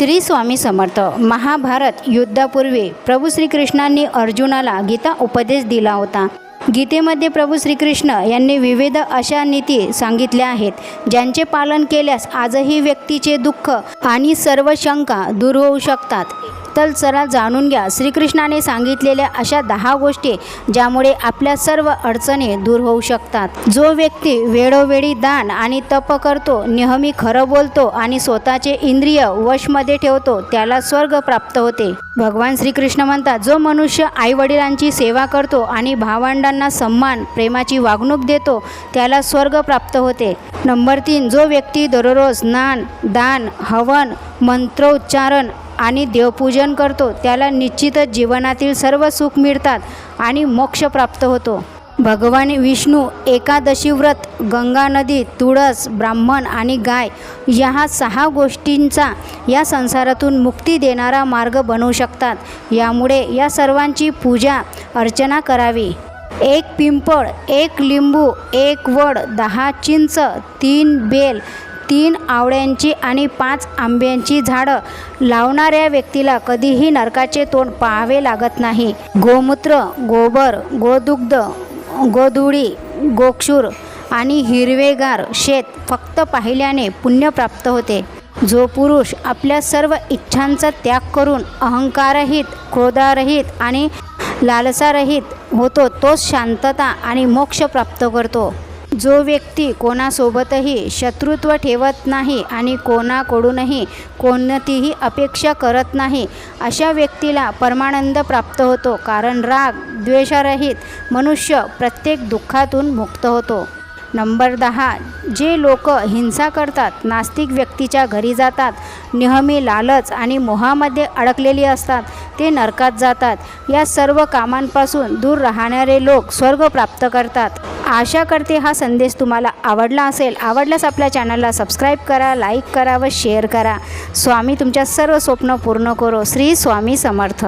श्री स्वामी समर्थ. महाभारत युद्धापूर्वी प्रभू श्रीकृष्णांनी अर्जुनाला गीता उपदेश दिला होता. गीतेमध्ये प्रभू श्रीकृष्ण यांनी विविध अशा नीती सांगितल्या आहेत ज्यांचे पालन केल्यास आजही व्यक्तीचे दुःख आणि सर्व शंका दूर होऊ शकतात. तर चला जाणून घ्या. श्रीकृष्णाने सांगितलेल्या अशा दहा गोष्टी ज्यामुळे आपल्या सर्व अडचणी दूर होऊ शकतात. जो व्यक्ती वेळोवेळी दान आणि तप करतो नेहमी खरं बोलतो आणि स्वतःचे इंद्रिय वशमध्ये ठेवतो त्याला स्वर्ग प्राप्त होते. भगवान श्रीकृष्ण म्हणतात जो मनुष्य आईवडिलांची सेवा करतो आणि भावंडांना सन्मान प्रेमाची वागणूक देतो त्याला स्वर्ग प्राप्त होते. नंबर तीन जो व्यक्ती दररोज स्नान दान हवन मंत्रोच्चारण आणि देवपूजन करतो त्याला निश्चितच जीवनातील सर्व सुख मिळतात आणि मोक्ष प्राप्त होतो. भगवान विष्णू एकादशी व्रत गंगा नदी तुळस ब्राह्मण आणि गाय या सहा गोष्टींचा या संसारातून मुक्ती देणारा मार्ग बनवू शकतात. यामुळे या सर्वांची पूजा अर्चना करावी. एक पिंपळ एक लिंबू एक वड दहा चिंच तीन बेल तीन आवळ्यांची आणि पाच आंब्यांची झाडं. लावणाऱ्या व्यक्तीला कधीही नरकाचे तोंड पाहावे लागत नाही. गोमूत्र गोबर गोदुग्ध गोधुळी गोक्षूर आणि हिरवेगार शेत फक्त पाहिल्याने पुण्य प्राप्त होते. जो पुरुष आपल्या सर्व इच्छांचा त्याग करून अहंकाररहित क्रोधारहित आणि लालसारहित होतो तोच शांतता आणि मोक्ष प्राप्त करतो. जो व्यक्ती कोणासोबतही शत्रुत्व ठेवत नाही आणि कोणाकडूनही कोणतीही अपेक्षा करत नाही अशा व्यक्तीला परमानंद प्राप्त होतो कारण राग द्वेषारहित मनुष्य प्रत्येक दुःखातून मुक्त होतो. नंबर दहा जे लोक हिंसा करतात नास्तिक व्यक्तीच्या घरी जातात नेहमी लालच आणि मोहामध्ये अडकलेली असतात ते नरकात जातात. या सर्व कामांपासून दूर राहणारे लोक स्वर्ग प्राप्त करतात. आशा करते हा संदेश तुम्हाला आवडला असेल. आवडल्यास आपल्या चॅनलला सबस्क्राईब करा लाईक करा व शेअर करा. स्वामी तुमच्या सर्व स्वप्न पूर्ण करो. श्री स्वामी समर्थ.